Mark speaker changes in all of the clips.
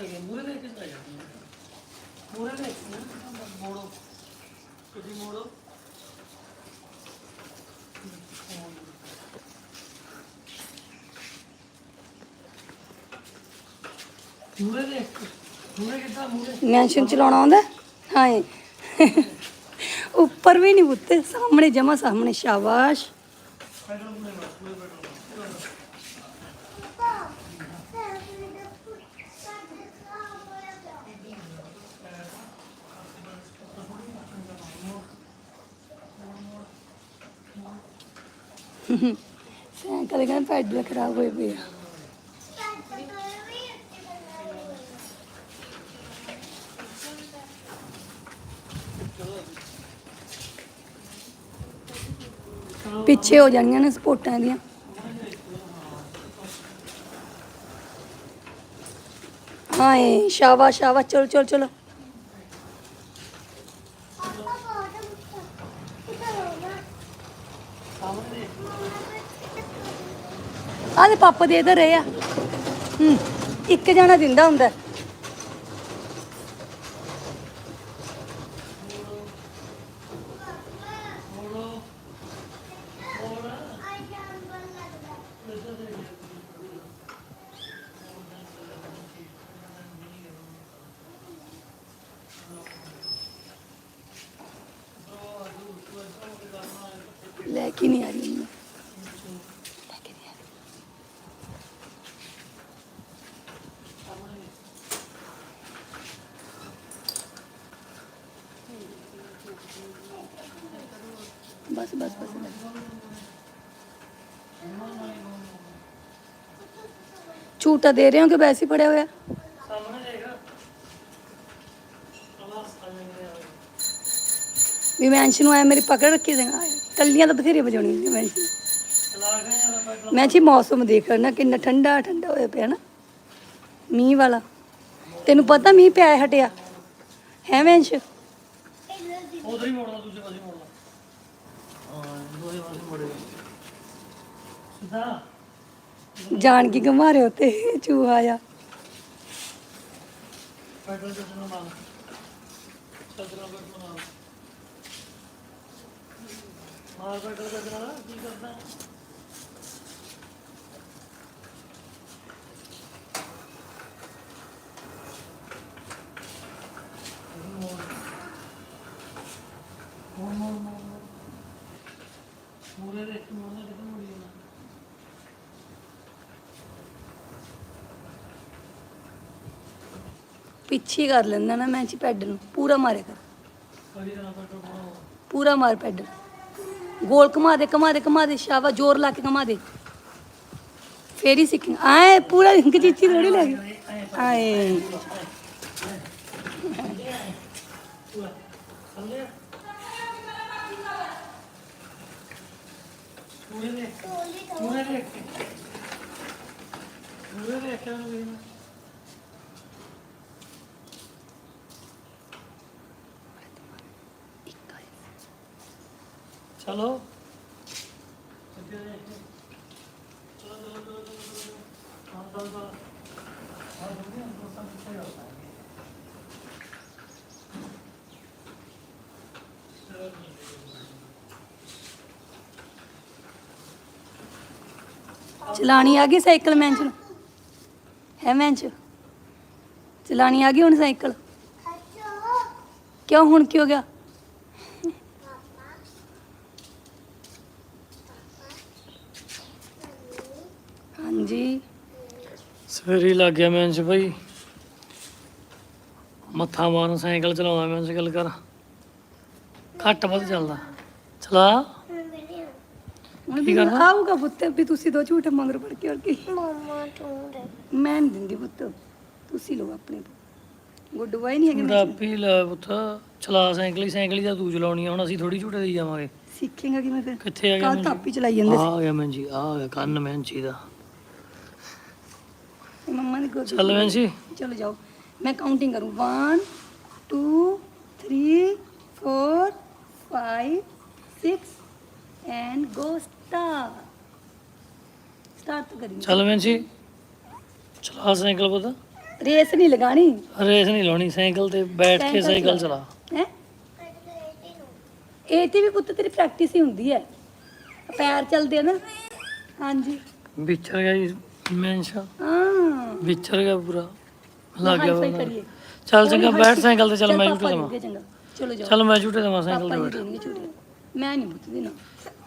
Speaker 1: ਹੈਗੇ ਮੂਰੇ ਦੇ ਕੇ ਚਲਾ ਜਾਂਦੇ ਮੂਰੇ ਦੇ ਕੇ ਨਾ, ਮੋੜੋ ਤੁਸੀਂ ਮੋੜੋ ਮੂਰੇ ਦੇ ਮੂਰੇ ਕਿੱਦਾਂ ਮੂਰੇ
Speaker 2: ਮੈਂਸ਼ਨ ਚਲਾਉਣਾ ਆਉਂਦਾ? ਹਾਏ। ਉੱਪਰ ਵੀ ਨਹੀਂ ਬੁੱਤੇ ਸਾਹਮਣੇ ਜਮਾ ਸਾਹਮਣੇ ਸ਼ਾਬਾਸ਼। ਸਾਈਕਲ ਕਹਿੰਦੇ ਪੈਡਲ ਖਰਾਬ ਹੋਏ ਪਏ ਆ। ਪਿੱਛੇ ਹੋ ਜਾਣੀਆਂ ਨੇ ਸਪੋਰਟਾਂ ਦੀਆਂ ਹਾਏ ਸ਼ਾਬਾਸ਼ ਸ਼ਾਬਾਸ਼, ਚਲੋ ਚਲੋ ਚਲੋ। ਆਦੇ ਪਾਪਾ ਦੇ ਇਧਰ ਰਹੇ ਆ। ਹੂੰ ਇੱਕ ਜਣਾ ਦਿੰਦਾ ਹੁੰਦਾ ਹੈ। ਲੈ ਕੇ ਨਹੀਂ ਆ ਰਹੀ ਮੈਨੂੰ ਲੈ ਕੇ ਨਹੀਂ ਆ ਰਹੀ ਬਸ ਬਸ ਬਸ ਝੂਟਾ ਦੇ ਰਹੇ ਹੋ ਕਿ ਵੈਸੇ ਹੀ ਪੜਿਆ ਹੋਇਆ?
Speaker 1: ਸਾਹਮਣੇ ਦੇਖ ਆਵਾਜ਼
Speaker 2: ਵੀ ਮੈਂਸ਼ ਨੂੰ ਐ ਮੇਰੀ ਪਕੜ ਰੱਖੀ ਦੇ ਟੱਲੀਆਂ ਤਾਂ ਬਥੇਰੀਆਂ ਵਜਾਉਣੀਆਂ ਨੇ। ਮੈਂ ਜੀ ਮੌਸਮ ਦੇਖ ਨਾ ਕਿੰਨਾ ਠੰਡਾ ਠੰਡਾ ਹੋਇਆ ਪਿਆ ਨਾ। ਮੀਂਹ ਵਾਲਾ। ਤੈਨੂੰ ਪਤਾ ਮੀਂਹ ਪਿਆ ਹਟਿਆ। ਹੈ ਮੈਂਸ਼
Speaker 1: ਉਧਰ ਹੀ ਮੋੜਨਾ ਦੂਜੇ ਪਾਸੇ ਮੋੜਨਾ ਹਾਂ ਦੋਹੇ ਪਾਸੇ ਮੋੜੇਗਾ ਸਿੱਧਾ
Speaker 2: ਜਾਣ ਕੇ ਘਮਾ ਰਹੇ ਚੂਹਾ ਆ
Speaker 1: ਮਾਰ ਚੱਦਰਾ ਪੈਟਰੋਲ ਕੀ ਕਰਦਾ ਮੂਰੇ ਦੇ ਮੂਰੇ ਦੇ ਮੂਰੇ ਦੇ
Speaker 2: ਪਿੱਛੇ ਕਰ ਲੈਂਦਾ ਨਾ ਮੈਂ ਜੀ ਪੈਡਲ ਨੂੰ, ਪੂਰਾ ਮਾਰਿਆ ਕਰ। ਪੂਰਾ ਮਾਰ ਪੈਡਲ ਗੋਲ ਘੁਮਾ ਦੇ ਘੁਮਾ ਦੇ ਘੁਮਾ ਦੇ ਸ਼ਾਵਾ ਜ਼ੋਰ ਲਾ ਕੇ ਘੁਮਾ ਦੇ। ਫੇਰ ਹੀ ਸਿੱਖੀ। ਆਏ, ਪੂਰਾ ਇੱਕ ਚੀਚੀ ਥੋੜੀ ਲੱਗ ਆਏ
Speaker 1: ਥੱਲੇ ਮੂਰੇ ਦੇ ਮੂਰੇ ਦੇ ਮੂਰੇ ਦੇ ਕਿਉਂ ਨਹੀਂ ਚਲੋ।
Speaker 2: ਚਲਾਣੀ ਆ ਗਈ ਸਾਈਕਲ ਮੈਂਚ ਨੂੰ ਹੈ ਮੈਂਚ ਚਲਾਣੀ ਆ ਗਈ ਹੁਣ ਸਾਈਕਲ। ਕਿਉਂ ਹੁਣ ਕੀ ਹੋ ਗਿਆ ਹਾਂਜੀ
Speaker 1: ਸਵੇਰੇ ਲੱਗ ਗਿਆ ਮੈਂ ਭਾਈ ਮੱਥਾ ਮਾਰਨ ਸਾਈਕਲ ਚਲਾਉਂਦਾ ਮੈਂ ਸਾਈਕਲ ਕਰ। ਘੱਟ ਵੱਧ ਚੱਲਦਾ। ਚਲਾ।
Speaker 2: ਹੁਣ ਵੀ? ਆਊਗਾ ਪੁੱਤ ਵੀ ਤੁਸੀਂ ਦੋ ਝੂਠ ਮੰਗਰ ਪੜ ਕੇ ਹੋਰ ਕੀ
Speaker 3: ਮਮਾ ਤੂੰ ਦੇ
Speaker 2: ਮੈਂ ਨਹੀਂ ਦਿੰਦੀ ਪੁੱਤ। ਤੁਸੀਂ ਲਓ ਆਪਣੇ ਗੁੱਡ ਬਾਈ ਨਹੀਂ ਹੈਗੇ
Speaker 1: ਮੇਰਾ
Speaker 2: ਮੈਂ
Speaker 1: ਪੀ ਲੈ ਪੁੱਤ। ਚਲਾ ਸਾਈਕਲ ਹੀ ਸਾਈਕਲ ਹੀ ਤਾਂ ਤੂੰ ਚਲਾਉਣੀ ਆ। ਹੁਣ ਅਸੀਂ ਥੋੜੀ ਝੂਟੇ ਦੇਈ ਜਾਵਾਂਗੇ।
Speaker 2: ਸਿੱਖੇਗਾ ਕਿਵੇਂ ਫਿਰ?
Speaker 1: ਕਿੱਥੇ ਆ ਗਿਆ
Speaker 2: ਕੱਲ
Speaker 1: ਮੈਂ
Speaker 2: ਤਾਂ ਆਪੀ ਚਲਾਈ ਜਾਂਦੇ
Speaker 1: ਆ ਗਿਆ ਮੈਂ ਜੀ ਆ ਗਿਆ ਕੰਨ ਮੈਂ ਜੀ ਦਾ।
Speaker 2: ਸੀ ਮੰਮਾ ਦੀ ਗੋਦੀ
Speaker 1: ਚੱਲ ਜੀ
Speaker 2: ਚਲੋ ਜਾਓ। ਮੈਂ ਕਾਊਂਟਿੰਗ ਕरूं 1 2 3 4 5 6 ਐਂਡ ਗੋ ਸਟਾਰ ਸਟਾਰਟ ਕਰੀ
Speaker 1: ਚੱਲ ਜੀ ਚਲਾ ਸਾਈਕਲ ਪੁੱਤ।
Speaker 2: ਰੇਸ ਨਹੀਂ ਲਗਾਣੀ।
Speaker 1: ਰੇਸ ਨਹੀਂ ਲਾਉਣੀ। ਸਾਈਕਲ ਤੇ ਬੈਠ ਕੇ ਸਾਈਕਲ ਚਲਾ।
Speaker 2: ਹੈ? ਇਹ ਤੇ ਵੀ ਪੁੱਤ ਤੇਰੀ ਪ੍ਰੈਕਟਿਸ ਹੀ ਹੁੰਦੀ ਹੈ। ਪੈਰ ਚੱਲਦੇ ਆ ਨਾ। ਹਾਂਜੀ।
Speaker 1: ਵਿਚਰ ਗਿਆ ਜੀ। ਮੈਂਸ਼ਾ
Speaker 2: ਹਾਂ।
Speaker 1: ਵਿਚਰ ਗਿਆ ਪੂਰਾ। ਲੱਗ ਗਿਆ
Speaker 2: ਹਾਈ-ਫਾਈ
Speaker 1: ਬੰਦਾ।
Speaker 2: ਕਰੀਏ।
Speaker 1: ਚੱਲ ਚੰਗਾ ਬੈਠ ਸਾਈਕਲ ਤੇ ਚੱਲ ਮੈਂ ਝੂਟੇ
Speaker 2: ਪਾਪਾ
Speaker 1: ਦੇਵਾਂ
Speaker 2: ਚੰਗਾ। ਚਲੋ ਜਾਓ।
Speaker 1: ਚੱਲ ਮੈਂ ਝੂਟੇ ਦੇਵਾਂ ਸਾਈਕਲ
Speaker 2: ਪਾਪਾ
Speaker 1: ਤੇ
Speaker 2: ਜੀ
Speaker 1: ਬੈਠ।
Speaker 2: ਦੇਣਗੇ ਝੂਟੇ। ਮੈਂ ਨਹੀਂ ਪੁੱਤਦੀ ਨਾ।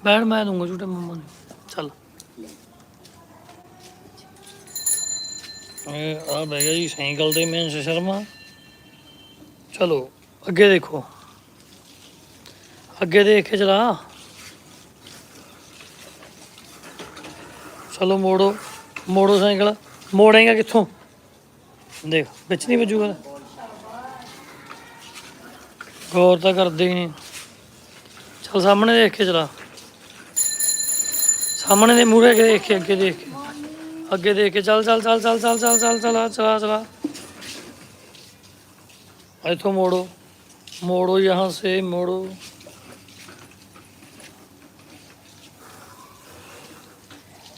Speaker 1: ਬੈਠ ਮੈਂ ਦੂੰਗਾ ਝੂਟੇ ਮੰਮਾ ਨੂੰ। ਚੱਲ। ਇਹ ਆ ਬਹਿ ਗਿਆ ਜੀ ਸਾਈਕਲ ਤੇ ਮੈਂ ਸ਼ਰਮਾ। ਚਲੋ ਅੱਗੇ ਦੇਖੋ। ਅੱਗੇ ਦੇਖ ਕੇ ਚਲਾ। ਚਲੋ ਮੋੜੋ। ਮੋਟਰਸਾਈਕਲ ਮੋੜੇਗਾ ਕਿੱਥੋਂ ਦੇਖ ਵਿੱਚ ਨਹੀਂ ਵੱਜੂਗਾ ਗੌਰ ਤਾਂ ਕਰਦੇ ਨਹੀਂ ਚਲ ਸਾਹਮਣੇ ਦੇਖ ਕੇ ਚਲਾ ਸਾਹਮਣੇ ਦੇ ਮੂਹਰੇ ਦੇਖ ਕੇ ਅੱਗੇ ਦੇਖ ਕੇ ਅੱਗੇ ਦੇਖ ਕੇ ਚੱਲ ਚਲ ਚਲ ਚਲ ਚਲ ਚਲ ਚੱਲ ਚਲਾ ਚਲਾ ਚਲਾ ਇੱਥੋਂ ਮੋੜੋ ਮੋੜੋ ਯਹਾਂ ਸੇ ਮੋੜੋ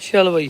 Speaker 1: ਚਲ ਬਈ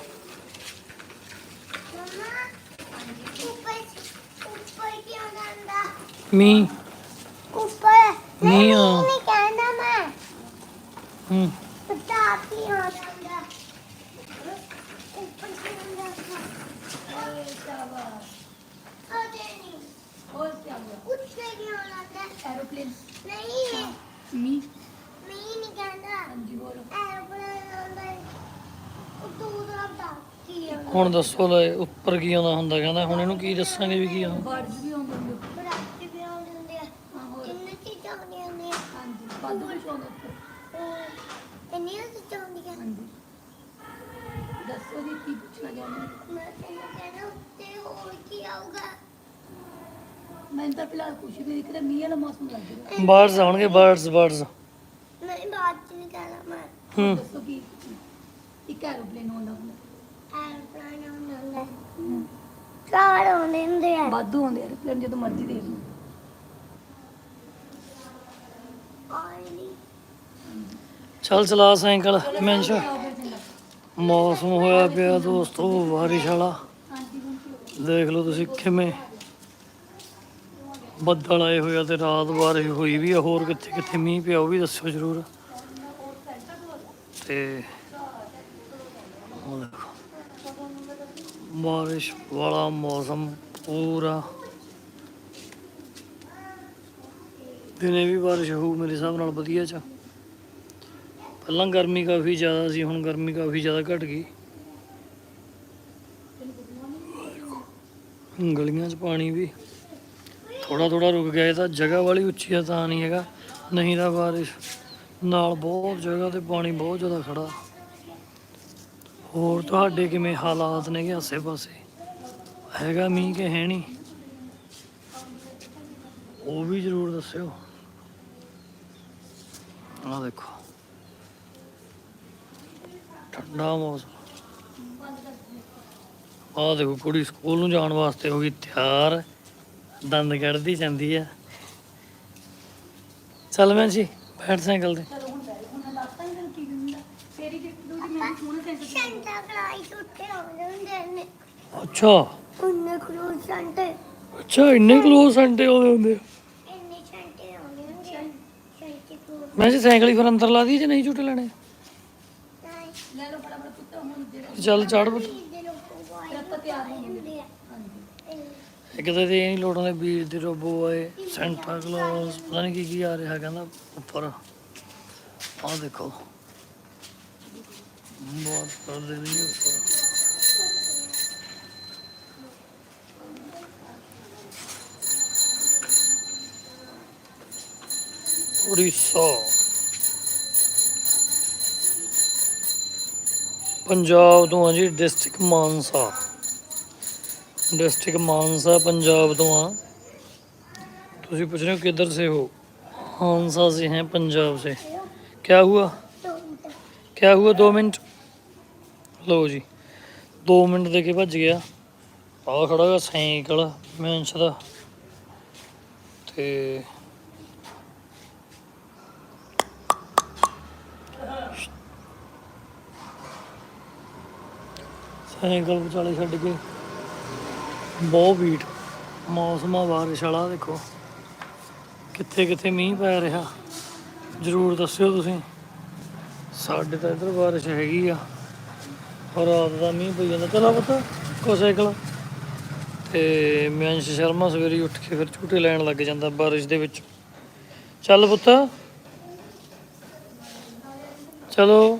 Speaker 2: ਮੀ। ਉੱਪਰ। ਨਹੀਂ
Speaker 1: ਉਹ
Speaker 3: ਨਹੀਂ ਕਹਿੰਦਾ ਮੈਂ।
Speaker 1: ਹੂੰ।
Speaker 3: ਪਤਾ ਕੀ ਹੋ ਜਾਂਦਾ। ਉੱਪਰ
Speaker 1: ਹੁਣ ਦੱਸੋ ਲੈ ਉੱਪਰ ਕੀ ਆਉਂਦਾ ਹੁੰਦਾ? ਕਹਿੰਦਾ ਹੁਣ ਇਹਨੂੰ ਕੀ ਦੱਸਾਂਗੇ ਵੀ ਕੀ ਆਉਂਦਾ?
Speaker 2: ਮੀਂਹ ਵਾਲਾ ਮੌਸਮ ਲੱਗ ਰਿਹਾ
Speaker 1: ਬਰਡਸ ਆਉਣਗੇ ਬਰਡਸ ਬਰਡਸ
Speaker 3: ਨਹੀਂ ਬਾਤ ਨਹੀਂ ਕਹਿਣਾ ਮੈਂ।
Speaker 1: ਹੂੰ।
Speaker 2: ਦੱਸੋ ਕੀ ਇੱਕ ਐਰੋਪਲੇਨ ਆਉਂਦਾ ਹੁੰਦਾ।
Speaker 3: ਐਰੋਪਲੇਨ ਹੁੰਦਾ। ਚਾਰ ਆਉਂਦੇ ਹੁੰਦੇ ਆ।
Speaker 2: ਵਾਧੂ ਆਉਂਦੇ ਐਰੋਪਲੇਨ ਜਦੋਂ ਮਰਜ਼ੀ ਦੇਖ ਲਓ।
Speaker 3: ਆਇਲੀ
Speaker 1: ਚੱਲ ਚਲਾ ਸਾਈਕਲ ਮੈਂਸ਼ ਮੌਸਮ ਹੋਇਆ ਪਿਆ ਦੋਸਤੋ ਬਾਰਿਸ਼ ਵਾਲਾ। ਦੇਖ ਲਓ ਤੁਸੀਂ ਕਿਵੇਂ ਬੱਦਲ ਆਏ ਹੋਏ ਆ ਤੇ ਰਾਤ ਬਾਰਿਸ਼ ਹੋਈ ਵੀ ਆ, ਹੋਰ ਕਿੱਥੇ ਕਿੱਥੇ ਮੀਂਹ ਪਿਆ ਉਹ ਵੀ ਦੱਸਿਓ ਜਰੂਰ। ਤੇ ਬਾਰਿਸ਼ ਵਾਲਾ ਮੌਸਮ ਪੂਰਾ। ਦਿਨੇ ਵੀ ਬਾਰਿਸ਼ ਹੋਊ ਮੇਰੇ ਹਿਸਾਬ ਨਾਲ ਵਧੀਆ ਚ। ਪਹਿਲਾਂ ਗਰਮੀ ਕਾਫੀ ਜ਼ਿਆਦਾ ਸੀ, ਹੁਣ ਗਰਮੀ ਕਾਫੀ ਜ਼ਿਆਦਾ ਘਟ ਗਈ। ਗਲੀਆਂ 'ਚ ਪਾਣੀ ਵੀ। ਥੋੜਾ ਥੋੜਾ ਰੁਕ ਗਿਆ, ਇਹ ਤਾਂ ਜਗ੍ਹਾ ਵਾਲੀ ਉੱਚੀ ਆ, ਤਾਂ ਨਹੀਂ ਹੈਗਾ। ਨਹੀਂ ਤਾਂ ਬਾਰਿਸ਼ ਨਾਲ ਬਹੁਤ ਜਗ੍ਹਾ ਤੇ ਪਾਣੀ ਬਹੁਤ ਜ਼ਿਆਦਾ ਖੜਾ। ਹੋਰ ਤੁਹਾਡੇ ਕਿਵੇਂ ਹਾਲਾਤ ਨੇਗੇ ਆਸੇ ਪਾਸੇ ਹੈਗਾ ਮੀਂਹ ਕਿ ਹੈ ਨਹੀਂ? ਉਹ ਵੀ ਜ਼ਰੂਰ ਦੱਸਿਓ। ਆਹ ਦੇਖੋ। ਠੰਡਾ ਮੌਸਮ। ਆਹ ਦੇਖੋ, ਕੁੜੀ ਸਕੂਲ ਨੂੰ ਜਾਣ ਵਾਸਤੇ ਹੋ ਗਈ ਤਿਆਰ। ਦੰਦ ਕੱਢਦੀ ਜਾਂਦੀ ਆ। ਚੱਲ ਮੈਂ ਜੀ ਬੈਠ ਸਾਈਕਲ ਤੇ।
Speaker 2: ਚਲੋ ਹੁਣ ਬੈਠ ਹੁਣ ਮੈਂ ਦੱਸਦਾ ਇਹਨਾਂ ਨੂੰ ਕੀ ਹੁੰਦਾ ਫੇਰੀ ਕਿ ਦੂਜੀ ਮੈਂ ਸੋਹਣੇ ਸੈਂਟਰ
Speaker 3: ਸੈਂਟਾ ਕਲਾਸ ਉੱਤੇ ਆਉਂਦੇ ਹੁੰਦੇ ਨੇ।
Speaker 1: ਅੱਛਾ।
Speaker 3: ਉਹਨੇ ਖਰੂਜ ਸੈਂਟੇ
Speaker 1: ਅੱਛਾ ਇੰਨੇ ਕਲੋਜ਼ ਸੰਡੇ ਆਉਂਦੇ ਹੁੰਦੇ ਆ।
Speaker 3: ਇੰਨੇ ਸੈਂਟੇ ਆਉਂਦੇ ਹੁੰਦੇ
Speaker 1: ਮੈਂ ਜੀ ਸਾਈਕਲ ਹੀ ਫਿਰ ਅੰਦਰ ਲਾ ਦੀ ਜੇ ਨਹੀਂ ਝੂਟੇ ਲੈਣੇ?
Speaker 3: ਨਹੀਂ।
Speaker 2: ਲੈ ਲਓ ਫਟਾਫਟ ਪੁੱਤ ਹੁਣ ਜਿਹੜਾ
Speaker 1: ਚੱਲ ਚੜ ਪੁੱਤ।
Speaker 3: ਲੋਕੋ
Speaker 2: ਫਿਰ
Speaker 3: ਵਾਈ
Speaker 2: ਆਪਾਂ ਤਿਆਰ ਹੋਵਾਂਗੇ
Speaker 3: ਹੁੰਦੇ ਆ
Speaker 2: ਹਾਂਜੀ
Speaker 1: ਇੱਕ ਤਾਂ ਤੇ ਇਹ ਨਹੀਂ ਲੋੜਾਂ ਦੇ ਵੀਰ ਦੇ ਰੋਬੋ ਆਏ ਸੈਂਟਾ ਕਲੌਸ ਪਤਾ ਨਹੀਂ ਕੀ ਕੀ ਆ ਰਿਹਾ ਕਹਿੰਦਾ ਉੱਪਰ। ਆਹ ਦੇਖੋ। ਬਹੁਤ ਪਰਦੇ ਨਹੀਂ ਉੱਪਰ। ਉੜੀਸਾ। ਪੰਜਾਬ ਤੋਂ ਆ ਜੀ ਡਿਸਟ੍ਰਿਕਟ ਮਾਨਸਾ ਪੰਜਾਬ ਤੋਂ ਆ ਤੁਸੀਂ ਪੁੱਛ ਰਹੇ ਹੋ ਕਿੱਧਰ ਸੇ ਹੋ ਮਾਨਸਾ ਸੇ ਹੈ ਪੰਜਾਬ ਸੇ ਕੀ
Speaker 3: ਹੁਆ
Speaker 1: ਕੀ ਹੁਆ 2 ਮਿੰਟ ਲਓ ਜੀ 2 ਮਿੰਟ ਦੇ ਕੇ ਭੱਜ ਗਿਆ ਆ ਖੜਾ ਗਿਆ ਸਾਈਕਲ ਮੈਂਸ਼ ਦਾ ਤੇ ਸਾਈਕਲ ਵਿਚਾਲੇ ਛੱਡ ਕੇ ਬਹੁਤ ਬੀਟ ਮੌਸਮ ਆ ਬਾਰਿਸ਼ ਵਾਲਾ, ਦੇਖੋ। ਕਿੱਥੇ ਕਿੱਥੇ ਮੀਂਹ ਪੈ ਰਿਹਾ। ਜਰੂਰ ਦੱਸਿਓ ਤੁਸੀਂ। ਸਾਡੇ ਤਾਂ ਇੱਧਰ ਬਾਰਿਸ਼ ਹੈਗੀ ਆ। ਔਰ ਰਾਤ ਦਾ ਮੀਂਹ ਪਈ ਜਾਂਦਾ। ਚਲਾ ਪੁੱਤ, ਕੋ ਸਾਈਕਲ। ਤੇ ਮਿਆਂਸ਼ ਸ਼ਰਮਾ ਸਵੇਰੇ ਉੱਠ ਕੇ ਫਿਰ ਝੂਟੇ ਲੈਣ ਲੱਗ ਜਾਂਦਾ ਬਾਰਿਸ਼ ਦੇ ਵਿੱਚ। ਚੱਲ ਪੁੱਤ। ਚਲੋ।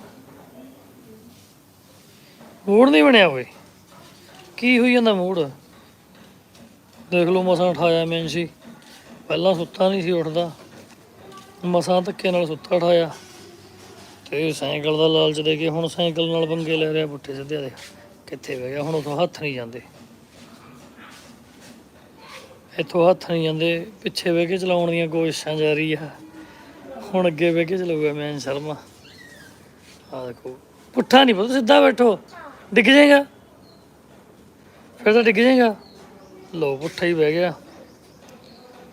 Speaker 1: ਮੂਡ ਨਹੀਂ ਬਣਿਆ ਓਏ। ਕੀ ਹੋਈ ਜਾਂਦਾ ਮੂਡ? ਦੇਖ ਲਓ ਮਸਾਂ ਉਠਾਇਆ ਸੀ। ਪਹਿਲਾਂ ਸੁੱਤਾ ਨਹੀਂ ਸੀ ਉੱਠਦਾ। ਮਸਾਂ ਧੱਕੇ ਨਾਲ ਸੁੱਤਾ ਉਠਾਇਆ। ਤੇ ਸਾਈਕਲ ਦਾ ਲਾਲਚ ਦੇ ਕੇ ਹੁਣ ਸਾਈਕਲ ਨਾਲ ਪੰਗੇ ਲੈ ਰਿਹਾ ਪੁੱਠੇ ਸਿੱਧੇ ਦੇ ਕਿੱਥੇ ਬਹਿ ਗਿਆ? ਹੁਣ ਉਥੋਂ ਹੱਥ ਨਹੀਂ ਜਾਂਦੇ। ਇੱਥੋਂ ਹੱਥ ਨਹੀਂ ਜਾਂਦੇ। ਪਿੱਛੇ ਬਹਿ ਕੇ ਚਲਾਉਣ ਦੀਆਂ ਕੋਸ਼ਿਸ਼ਾਂ ਜਾਰੀ ਆ। ਹੁਣ ਅੱਗੇ ਬਹਿ ਕੇ ਚਲਾਊਗਾ ਮੈਂ ਸ਼ਰਮਾ। ਆ ਦੇਖੋ। ਪੁੱਠਾ ਨਹੀਂ ਪਤਾ, ਸਿੱਧਾ ਬੈਠੋ। ਡਿੱਗ ਜਾਏਗਾ। ਫਿਰ ਤਾਂ ਡਿੱਗ ਜਾਏਗਾ। ਲੋ, ਪੁੱਠਾ ਹੀ ਬਹਿ ਗਿਆ।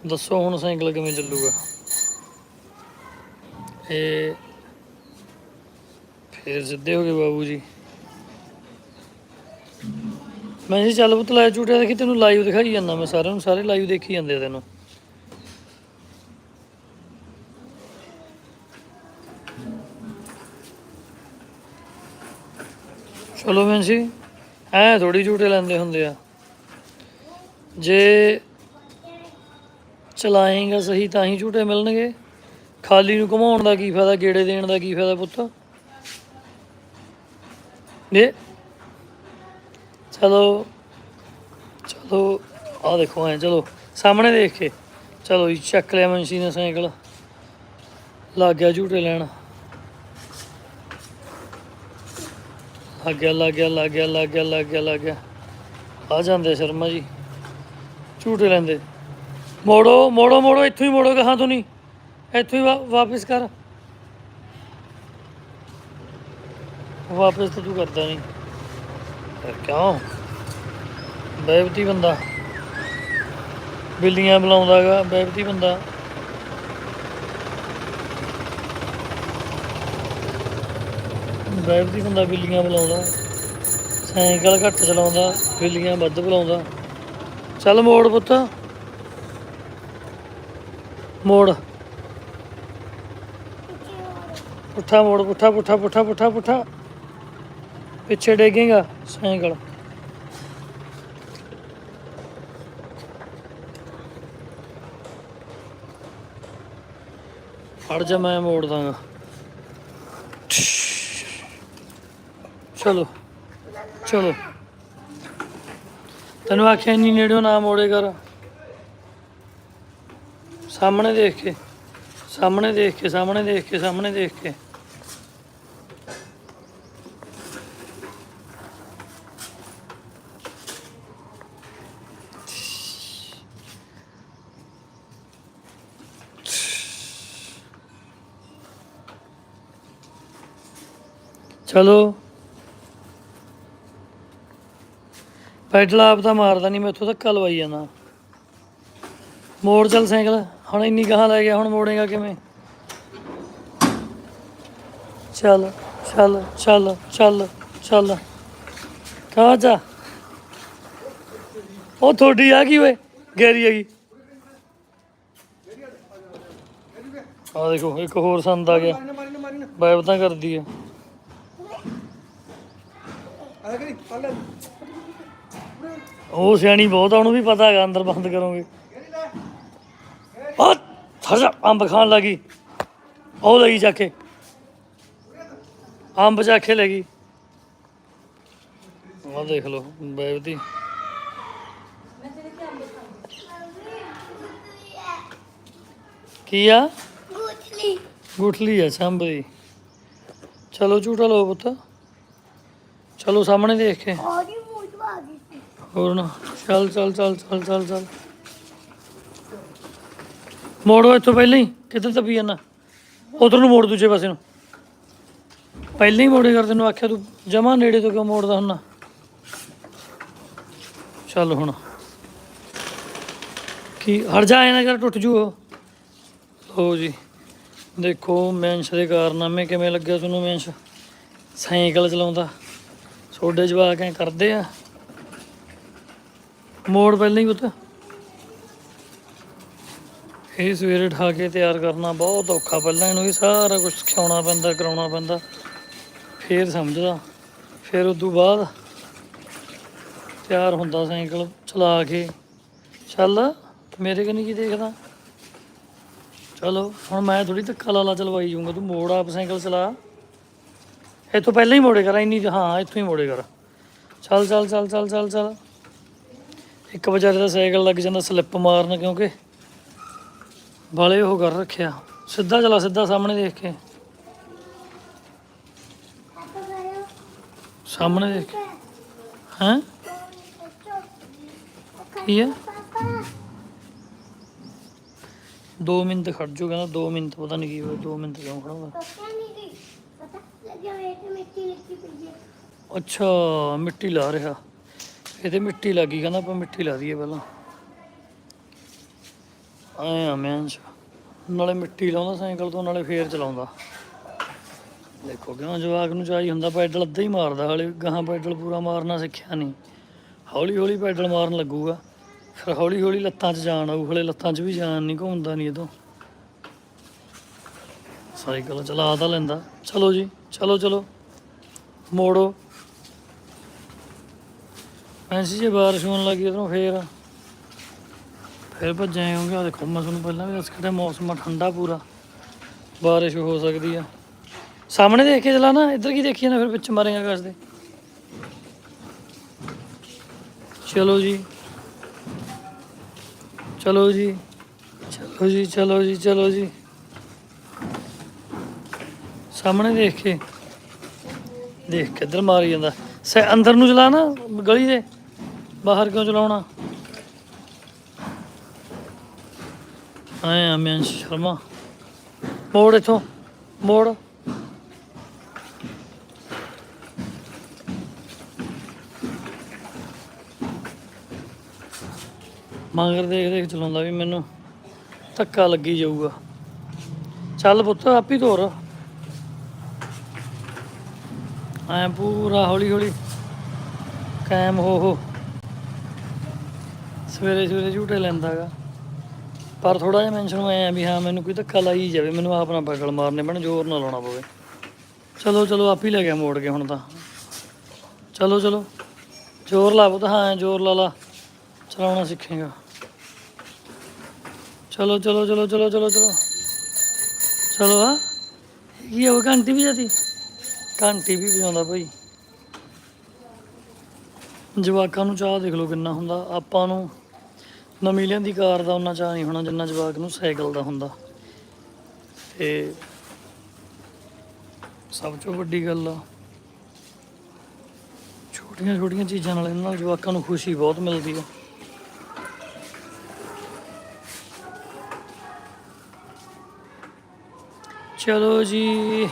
Speaker 1: ਦੱਸੋ ਹੁਣ ਸਾਈਕਲ ਕਿਵੇਂ ਚੱਲੂਗਾ? ਇਹ ਫੇਰ ਸਿੱਧੇ ਹੋ ਗਏ ਬਾਬੂ ਜੀ। ਮੈਂ ਜੀ ਚੱਲ ਪੁੱਤ ਲਾਇਆ ਝੂਟਿਆ ਦੇਖੀ, ਤੈਨੂੰ ਲਾਈਵ ਦਿਖਾਈ ਜਾਂਦਾ ਮੈਂ, ਸਾਰਿਆਂ ਨੂੰ ਸਾਰੇ ਲਾਈਵ ਦੇਖੀ ਜਾਂਦੇ ਆ ਤੈਨੂੰ। ਚਲੋ ਮੈਂ ਜੀ, ਐ ਥੋੜੀ ਝੂਟੇ ਲੈਂਦੇ ਹੁੰਦੇ ਆ। ਜੇ ਚਲਾਏਗਾ ਸਹੀ ਤਾਂ ਹੀ ਝੂਟੇ ਮਿਲਣਗੇ। ਖਾਲੀ ਨੂੰ ਘੁਮਾਉਣ ਦਾ ਕੀ ਫਾਇਦਾ, ਗੇੜੇ ਦੇਣ ਦਾ ਕੀ ਫਾਇਦਾ ਪੁੱਤ? ਨੇ ਚਲੋ ਚਲੋ ਆ ਦੇਖੋ ਐ, ਚਲੋ, ਸਾਹਮਣੇ ਦੇਖ ਕੇ, ਚਲੋ ਜੀ, ਚੱਕ ਲਿਆ ਮਨਸ਼ੀ ਨੇ ਸਾਈਕਲ। ਲੱਗ ਗਿਆ ਝੂਟੇ ਲੈਣ। ਲੱਗ ਗਿਆ ਲੱਗ ਗਿਆ ਲੱਗ ਗਿਆ ਲੱਗ ਗਿਆ ਲੱਗ ਗਿਆ ਲੱਗ ਗਿਆ। ਆ ਜਾਂਦੇ ਸ਼ਰਮਾ ਜੀ। ਝੂਟੇ ਲੈਂਦੇ। ਮੋੜੋ ਮੋੜੋ ਮੋੜੋ, ਇੱਥੋਂ ਹੀ ਮੋੜੋ ਕਹਾਂ ਤੋਂ ਨਹੀਂ ਇੱਥੋਂ ਹੀ ਵਾ- ਵਾਪਿਸ ਕਰ। ਵਾਪਿਸ ਤਾਂ ਤੂੰ ਕਰਦਾ ਨਹੀਂ ਫਿਰ ਕਿਉਂ? ਬੇਵਤੀ ਬੰਦਾ। ਬਿੱਲੀਆਂ ਬੁਲਾਉਂਦਾਗਾ ਬੇਵਤੀ ਬੰਦਾ। ਬੇਵਤੀ ਬੰਦਾ ਬਿੱਲੀਆਂ ਬੁਲਾਉਂਦਾ। ਸਾਈਕਲ ਘੱਟ ਚਲਾਉਂਦਾ, ਬਿੱਲੀਆਂ ਵੱਧ ਬੁਲਾਉਂਦਾ। ਚੱਲ ਮੋੜ ਪੁੱਤ। ਮੋੜ। ਪੁੱਠਾ ਮੋੜ, ਪੁੱਠਾ ਪੁੱਠਾ ਪੁੱਠਾ ਪੁੱਠਾ ਪੁੱਠਾ। ਪਿੱਛੇ ਡੇਗੇਗਾ, ਸਾਈਕਲ। ਫੜ ਜਾ, ਮੈਂ ਮੋੜ ਦਾਂਗਾ। ਚਲੋ। ਚਲੋ। ਤੈਨੂੰ ਆਖਿਆ ਨਹੀਂ ਨੇੜਿਓ ਨਾ ਮੋੜੇ ਕਰ ਸਾਹਮਣੇ ਦੇਖ ਕੇ, ਸਾਹਮਣੇ ਦੇਖ ਕੇ, ਸਾਹਮਣੇ ਦੇਖ ਕੇ, ਸਾਹਮਣੇ ਦੇਖ ਕੇ। ਚਲੋ। ਪੈਡਲ ਆਪ ਤਾਂ ਮਾਰਦਾ ਨਹੀਂ ਮੈਂ ਇੱਥੋਂ ਧੱਕਾ ਲਵਾਈ ਜਾਂਦਾ। ਮੋੜ ਚੱਲ ਸਾਈਕਲ ਹੁਣ ਇੰਨੀ ਗਾਹਾਂ ਲੈ ਗਿਆ ਹੁਣ ਮੋੜੇਗਾ ਕਿਵੇਂ? ਚੱਲ ਚੱਲ ਚੱਲ ਚੱਲ ਚੱਲ। ਕਾ ਜਾ। ਉਹ ਤੁਹਾਡੀ ਆ ਗਈ ਓਏ ਗੈਰੀ ਆ ਗਈ। ਆ ਦੇਖੋ ਇੱਕ ਹੋਰ ਸੰਦ ਆ ਗਿਆ। ਬਾਇਬ ਤਾਂ ਕਰਦੀ ਆ। ਉਹ ਸਿਆਣੀ ਬਹੁਤ ਆ ਉਹਨੂੰ ਵੀ ਪਤਾ ਹੈਗਾ ਅੰਦਰ ਬੰਦ ਕਰੋਗੇ। ਆ ਥਰਜਾ ਅੰਬ ਖਾਣ ਲੱਗੀ। ਉਹ ਲਈ ਜਾ ਕੇ। ਅੰਬ ਜਾ ਕੇ ਲੱਗੀ ਉਹ ਦੇਖ ਲਓ ਬੇਵਤੀ। ਕੀ ਆ?
Speaker 3: ਗੁੱਠਲੀ।
Speaker 1: ਗੁਠਲੀ ਆ ਸੰਭ ਦੀ। ਚਲੋ ਝੂਟਾ ਲਓ ਪੁੱਤ। ਚਲੋ ਸਾਹਮਣੇ ਦੇਖ ਕੇ।
Speaker 3: ਮੂੰਹ ਦਵਾ ਦਿੱਤੀ
Speaker 1: ਹੋਰ ਨਾ, ਚੱਲ ਚੱਲ ਚੱਲ ਚੱਲ ਚੱਲ ਚੱਲ। ਮੋੜੋ ਇੱਥੋਂ ਪਹਿਲਾਂ ਹੀ, ਕਿੱਧਰ ਤੱਪੀ ਜਾਣਾ ਉਧਰ ਨੂੰ ਮੋੜ ਦੂਜੇ ਪਾਸੇ ਨੂੰ। ਪਹਿਲਾਂ ਹੀ ਮੋੜੇ ਕਰ ਤੈਨੂੰ ਆਖਿਆ ਤੂੰ, ਜਮਾ ਨੇੜੇ ਤੋਂ ਕਿਉਂ ਮੋੜਦਾ ਹੁੰਨਾ ਚੱਲ ਹੁਣ। ਕੀ, ਹਟ ਜਾ, ਐ ਨਾ ਕਰ, ਟੁੱਟ ਜੂ ਉਹ। ਲਓ ਜੀ, ਦੇਖੋ ਮੈਂਸ਼ ਦੇ ਕਾਰਨਾਮੇ ਕਿਵੇਂ ਲੱਗਿਆ ਤੁਹਾਨੂੰ ਮੈਂਸ਼ ਸਾਈਕਲ ਚਲਾਉਂਦਾ। ਛੋਡੇ ਜਵਾਕ ਐ ਕਰਦੇ ਆ। ਮੋੜ ਪਹਿਲਾਂ ਹੀ ਪੁੱਤ ਇਹ ਸਵੇਰੇ ਠਾ ਕੇ ਤਿਆਰ ਕਰਨਾ ਬਹੁਤ ਔਖਾ, ਪਹਿਲਾਂ ਇਹਨੂੰ ਇਹ ਸਾਰਾ ਕੁਝ ਸਿਖਾਉਣਾ ਪੈਂਦਾ, ਕਰਾਉਣਾ ਪੈਂਦਾ, ਫੇਰ ਸਮਝਦਾ। ਫਿਰ ਉਸ ਤੋਂ ਬਾਅਦ ਤਿਆਰ ਹੁੰਦਾ ਸਾਈਕਲ ਚਲਾ ਕੇ। ਚੱਲ, ਮੇਰੇ ਕਨੀ ਕੀ ਦੇਖਦਾ? ਚਲੋ, ਹੁਣ ਮੈਂ ਥੋੜੀ ਧੱਕਾ ਲਾਲਾ ਚਲਵਾਈ ਜਾਊਂਗਾ, ਤੂੰ ਮੋੜ ਆਪ ਸਾਈਕਲ ਚਲਾ। ਇੱਥੋਂ ਪਹਿਲਾਂ ਹੀ ਮੋੜੇ ਕਰ, ਇੰਨੀ ਹਾਂ, ਇੱਥੋਂ ਹੀ ਮੋੜੇ ਕਰ। ਚੱਲ ਚੱਲ ਚੱਲ ਚੱਲ ਚੱਲ ਚੱਲ। ਇੱਕ ਵਿਚਾਰੇ ਦਾ ਸਾਈਕਲ ਲੱਗ ਜਾਂਦਾ, ਸਲਿੱਪ ਮਾਰਨ ਕਿਉਂਕਿ ਬਾਲੇ ਉਹ ਕਰ ਰੱਖਿਆ। ਸਿੱਧਾ ਚਲਾ, ਸਿੱਧਾ ਸਾਹਮਣੇ ਦੇਖ ਕੇ। ਸਾਹਮਣੇ ਦੇਖ ਕੇ। ਹੈਂ? ਕੀ ਹੈ 2 ਮਿੰਟ ਖੜ ਜੋ ਕਹਿੰਦਾ 2 ਮਿੰਟ, ਪਤਾ ਨਹੀਂ ਕੀ ਹੋਇਆ 2 ਮਿੰਟ ਕਿਉਂ ਖੜਾਂਗਾ
Speaker 3: ਪਤਾ
Speaker 1: ਅੱਛਾ, ਮਿੱਟੀ ਲਾ ਰਿਹਾ। ਇਹਦੇ ਮਿੱਟੀ ਲੱਗੀ ਕਹਿੰਦਾ ਆਪਾਂ ਮਿੱਟੀ ਲਾ ਦਈਏ ਪਹਿਲਾਂ। ਆਏ ਮੈਂ ਨਾਲੇ ਮਿੱਟੀ ਲਾਉਂਦਾ ਸਾਈਕਲ ਤੋਂ, ਨਾਲੇ ਫੇਰ ਚਲਾਉਂਦਾ। ਦੇਖੋ ਕਿਉਂ ਜਵਾਕ ਨੂੰ ਚਾਹੀ ਹੁੰਦਾ ਪੈਡਲ ਅੱਧਾ ਹੀ ਮਾਰਦਾ, ਹਲੇ ਗਾਹਾਂ ਪੈਡਲ ਪੂਰਾ ਮਾਰਨਾ ਸਿੱਖਿਆ ਨਹੀਂ। ਹੌਲੀ ਹੌਲੀ ਪੈਡਲ ਮਾਰਨ ਲੱਗੂਗਾ। ਫਿਰ ਹੌਲੀ ਹੌਲੀ ਲੱਤਾਂ 'ਚ ਜਾਣ ਆਊ, ਹਲੇ ਲੱਤਾਂ 'ਚ ਵੀ ਜਾਣ ਨਹੀਂ, ਘੁੰਮਦਾ ਨਹੀਂ ਇਹਦੋਂ। ਸਾਈਕਲ ਚਲਾ ਤਾਂ ਲੈਂਦਾ। ਚਲੋ ਜੀ, ਚਲੋ ਚਲੋ। ਮੋੜੋ। ਐਸੀ ਜੇ ਬਾਰਿਸ਼ ਹੋਣ ਲੱਗੀ ਉਧਰੋਂ ਫੇਰ। ਫਿਰ ਭੱਜੇ ਆਉਂਗੇ ਆ ਦੇਖੋ ਮੈਂ ਤੁਹਾਨੂੰ ਪਹਿਲਾਂ ਵੀ ਦੱਸ ਕਿਤੇ ਮੌਸਮ ਆ ਠੰਡਾ ਪੂਰਾ। ਬਾਰਿਸ਼ ਹੋ ਸਕਦੀ ਆ। ਸਾਹਮਣੇ ਦੇਖ ਕੇ ਚਲਾ ਨਾ, ਇੱਧਰ ਕੀ ਦੇਖੀ ਨਾ ਫਿਰ ਵਿੱਚ ਮਾਰੇਗਾ ਆਕਾਸ਼ ਦੇ। ਚਲੋ ਜੀ। ਚਲੋ ਜੀ। ਚਲੋ ਜੀ ਚਲੋ ਜੀ ਚਲੋ ਜੀ। ਸਾਹਮਣੇ ਦੇਖ ਕੇ। ਦੇਖ ਕੇ ਇੱਧਰ ਮਾਰੀ ਜਾਂਦਾ। ਸੇ ਅੰਦਰ ਨੂੰ ਚਲਾ ਨਾ, ਗਲੀ ਦੇ। ਬਾਹਰ ਕਿਉਂ ਚਲਾਉਣਾ? ਆਏ ਅਮਨ ਸ਼ਰਮਾ। ਮੋੜ ਇਥੋਂ, ਮੋੜ। ਮਗਰ ਦੇਖ ਦੇਖ ਚਲਾਉਂਦਾ ਵੀ ਮੈਨੂੰ। ਧੱਕਾ ਲੱਗੀ ਜਾਊਗਾ। ਚੱਲ ਪੁੱਤ, ਆਪੀ ਧੋਰ। ਐ ਪੂਰਾ ਹੌਲੀ ਹੌਲੀ ਕਾਇਮ ਹੋ ਹੋ। ਸਵੇਰੇ ਸਵੇਰੇ ਝੂਟੇ ਲੈਂਦਾਗਾ। ਪਰ ਥੋੜਾ ਜਿਹਾ ਮੈਂਸ਼ਨ ਨੂੰ ਵੀ ਹਾਂ, ਮੈਨੂੰ ਕੋਈ ਧੱਕਾ ਲਾਈ ਜਾਵੇ, ਮੈਨੂੰ ਆਪ ਨਾ ਪਕੜ ਮਾਰਨੇ ਪੈਣ, ਜ਼ੋਰ ਨਾ ਲਾਉਣਾ ਪਵੇ। ਚਲੋ ਚਲੋ, ਆਪ ਹੀ ਲੈ ਗਿਆ ਮੋੜ ਕੇ ਹੁਣ ਤਾਂ। ਚਲੋ ਚਲੋ, ਜ਼ੋਰ ਲਾ ਪੁੱਤ, ਹਾਂ, ਜ਼ੋਰ ਲਾ ਲਾ, ਚਲਾਉਣਾ ਸਿੱਖੇਗਾ। ਚਲੋ ਚਲੋ ਚਲੋ ਚਲੋ ਚਲੋ ਚਲੋ। ਚਲੋ ਆ ਕੀ ਹੋ ਘੰਟੀ ਵੀ ਜਾਂਦੀ ਘੰਟੀ ਵੀ ਵਜਾਉਂਦਾ ਭਾਈ ਜਵਾਕਾਂ ਨੂੰ ਚਾਹ ਦੇਖ ਲਓ ਕਿੰਨਾ ਹੁੰਦਾ, ਆਪਾਂ ਨੂੰ ਨਵੀਂ ਲਿਆਂਦੀ ਕਾਰ ਦਾ ਉਹਨਾਂ ਚਾਹ ਨਹੀਂ ਹੋਣਾ ਜਿੰਨਾ ਜਵਾਕ ਨੂੰ ਸਾਈਕਲ ਦਾ ਹੁੰਦਾ। ਤੇ ਸਭ ਤੋਂ ਵੱਡੀ ਗੱਲ ਆ ਛੋਟੀਆਂ ਛੋਟੀਆਂ ਚੀਜ਼ਾਂ ਨਾਲ ਇਹਨਾਂ ਨਾਲ ਜਵਾਕਾਂ ਨੂੰ ਖੁਸ਼ੀ ਬਹੁਤ ਮਿਲਦੀ ਆ। ਚਲੋ ਜੀ,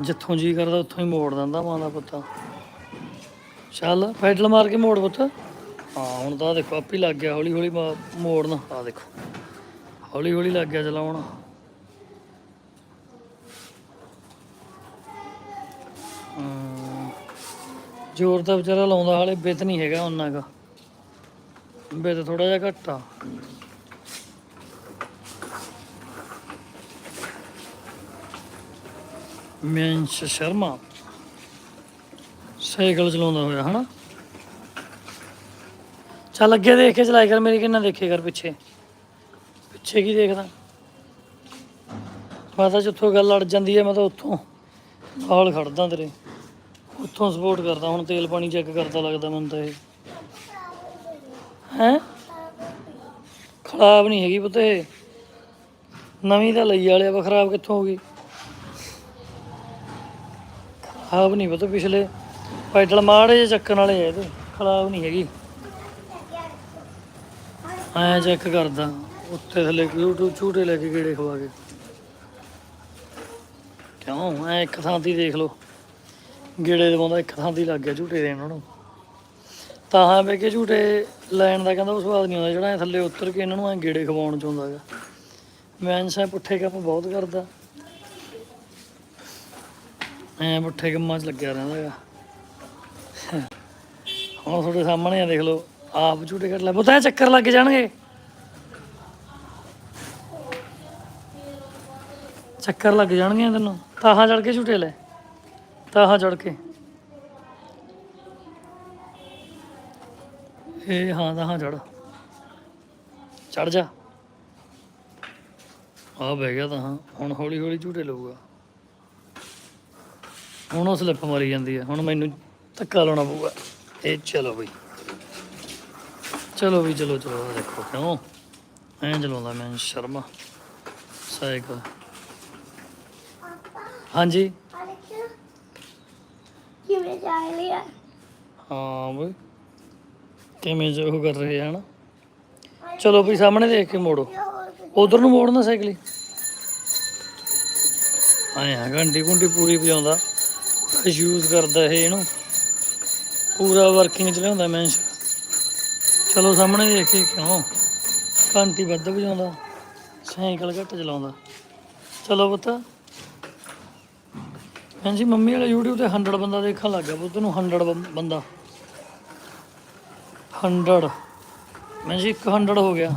Speaker 1: ਜਿੱਥੋਂ ਜੀ ਕਰਦਾ ਉੱਥੋਂ ਹੀ ਮੋੜ ਦਿੰਦਾ ਮਾਂ ਦਾ ਪੁੱਤ। ਚੱਲ, ਪੈਡਲ ਮਾਰ ਕੇ ਮੋੜ ਪੁੱਤ। ਹਾਂ, ਹੁਣ ਤਾਂ ਦੇਖੋ, ਆਪੇ ਲੱਗ ਗਿਆ, ਹੌਲੀ ਹੌਲੀ ਮੋੜਨਾ। ਆ ਦੇਖੋ, ਹੌਲੀ ਹੌਲੀ ਲੱਗ ਗਿਆ ਚਲਾਉਣ। ਜ਼ੋਰ ਤਾਂ ਵਿਚਾਰਾ ਲਾਉਂਦਾ, ਹਾਲੇ ਬਿਤ ਨਹੀਂ ਹੈਗਾ ਉਹਨਾਂ ਦਾ ਬਿਤ ਥੋੜਾ ਜਿਹਾ ਘੱਟ ਆ। ਮੈਂਸ਼ ਸ਼ਰਮਾ। ਸਾਈਕਲ ਚਲਾਉਂਦਾ ਹੋਇਆ, ਹਨਾ? ਚੱਲ ਅੱਗੇ ਦੇਖ ਕੇ ਚਲਾਈ ਕਰ, ਮੇਰੀ ਕਿੰਨਾ ਦੇਖੇ ਕਰ ਪਿੱਛੇ। ਪਿੱਛੇ ਕੀ ਦੇਖਦਾ? ਮੈਂ ਤਾਂ ਜਿੱਥੋਂ ਗੱਲ ਅੜ ਜਾਂਦੀ ਹੈ ਮੈਂ ਤਾਂ ਉੱਥੋਂ ਨਾਲ ਖੜਦਾ ਤੇਰੇ। ਉੱਥੋਂ ਸਪੋਰਟ ਕਰਦਾ, ਹੁਣ ਤੇਲ ਪਾਣੀ ਚੈੱਕ ਕਰਦਾ ਲੱਗਦਾ ਮੈਨੂੰ ਤਾਂ ਇਹ। ਹੈ? ਖਰਾਬ ਨਹੀਂ ਹੈਗੀ ਪੁੱਤ ਇਹ। ਨਵੀਂ ਤਾਂ ਲਈ ਵਾਲੇ ਵਾ ਖਰਾਬ ਕਿੱਥੋਂ ਹੋ ਗਈ? ਖਰਾਬ ਨਹੀਂ ਪਤਾ ਪਿਛਲੇ। ਪੈਡਲ ਮਾੜੇ ਜਿਹੇ ਚੱਕਣ ਵਾਲੇ ਆ ਇਹਦੇ, ਖਰਾਬ ਨਹੀਂ ਹੈਗੀ। ਐ ਚੈੱਕ ਕਰਦਾ, ਉੱਤੇ ਥੱਲੇ YouTube ਝੂਟੇ ਲੈ ਕੇ ਗੇੜੇ ਖਵਾ ਕੇ। ਕਿਉਂ? ਐ ਇੱਕ ਥਾਂ ਤੇ ਦੇਖ ਲਓ। ਗੇੜੇ ਦਵਾਉਂਦਾ ਇੱਕ ਥਾਂ ਤੇ ਲੱਗ ਗਿਆ ਝੂਟੇ ਦੇਣ ਉਹਨਾਂ ਨੂੰ। ਤਾਂ ਹਾਂ ਬੈ ਕੇ ਝੂਟੇ ਲੈਣ ਦਾ ਕਹਿੰਦਾ ਉਹ ਸਵਾਦ ਨਹੀਂ ਆਉਂਦਾ, ਜਿਹੜਾ ਐਂ ਥੱਲੇ ਉਤਰ ਕੇ ਇਹਨਾਂ ਨੂੰ ਐ ਗੇੜੇ ਖਵਾਉਣ ਚ ਆਉਂਦਾ ਗਾ ਮੈਂ ਪੁੱਠੇ ਕੰਮ ਬਹੁਤ ਕਰਦਾ। ਐ ਪੁੱਠੇ ਕੰਮਾਂ 'ਚ ਲੱਗਿਆ ਰਹਿੰਦਾ ਹੈਗਾ। ਹੁਣ ਤੁਹਾਡੇ ਸਾਹਮਣੇ ਆ, ਦੇਖ ਲਓ। ਆਪ ਝੂਟੇ ਕੱਟ ਲੈ। ਬੁੱਤਾ ਚੱਕਰ ਲੱਗ ਜਾਣਗੇ। ਚੱਕਰ ਲੱਗ ਜਾਣਗੇ ਤੈਨੂੰ। ਤਾਹਾਂ ਚੜ ਕੇ ਝੂਟੇ ਲੈ। ਤਾਹਾਂ ਚੜ ਕੇ। ਇਹ ਹਾਂ, ਤਾਹਾਂ ਚੜ ਚੜ ਜਾ। ਆ ਬਹਿ ਗਿਆ ਤਾਂ ਹੁਣ ਹੌਲੀ ਹੌਲੀ ਝੂਟੇ ਲਊਗਾ। ਹੁਣ ਉਹ ਸਲਿੱਪ ਮਾਰੀ ਜਾਂਦੀ ਹੈ। ਹੁਣ ਮੈਨੂੰ ਧੱਕਾ ਲਾਉਣਾ ਪਊਗਾ। ਇਹ ਚਲੋ ਬਈ। ਚਲੋ ਵੀ ਚਲੋ ਚਲੋ, ਆਹ ਦੇਖੋ ਕਿਉਂ? ਐਂ ਚਲਾਉਂਦਾ ਮੈਂ, ਸ਼ਰਮਾ। ਸਾਈਕਲ। ਹਾਂਜੀ?
Speaker 3: ਅਲੈਕਸਾ ਕਿਵੇਂ ਜਾ ਲਿਆ
Speaker 1: ਹਾਂ ਬਈ। ਕਿਵੇਂ ਜੋ ਉਹ ਕਰ ਰਹੇ ਹਨ? ਚਲੋ ਵੀ ਸਾਹਮਣੇ ਦੇਖ ਕੇ ਮੋੜੋ।
Speaker 3: ਹੋਰ
Speaker 1: ਉਧਰ ਨੂੰ ਮੋੜਨਾ ਸਾਈਕਲ ਹੀ। ਆਏ ਹਾਂ ਘੰਟੀ ਘੁੰਟੀ ਪੂਰੀ ਵਜਾਉਂਦਾ। ਯੂਜ਼ ਕਰਦਾ ਇਹ, ਇਹਨੂੰ। ਪੂਰਾ ਵਰਕਿੰਗ ਚ ਲਿਆਉਂਦਾ ਮੈਂ ਚਲੋ ਸਾਹਮਣੇ ਦੇਖ ਕੇ ਕਿਉਂ? ਘੰਟੀ ਵੱਧ ਵਜਾਉਂਦਾ, ਸਾਈਕਲ ਘੱਟ ਚਲਾਉਂਦਾ। ਚਲੋ ਪੁੱਤ। ਹਾਂਜੀ ਮੰਮੀ ਵਾਲਾ YouTube ਤੇ 100 ਬੰਦਾ ਦੇਖਣ ਲੱਗ ਗਿਆ ਪੁੱਤ ਨੂੰ 100 ਬੰ- ਬੰਦਾ। 100 ਮੈਂ ਜੀ 100 ਹੋ ਗਿਆ।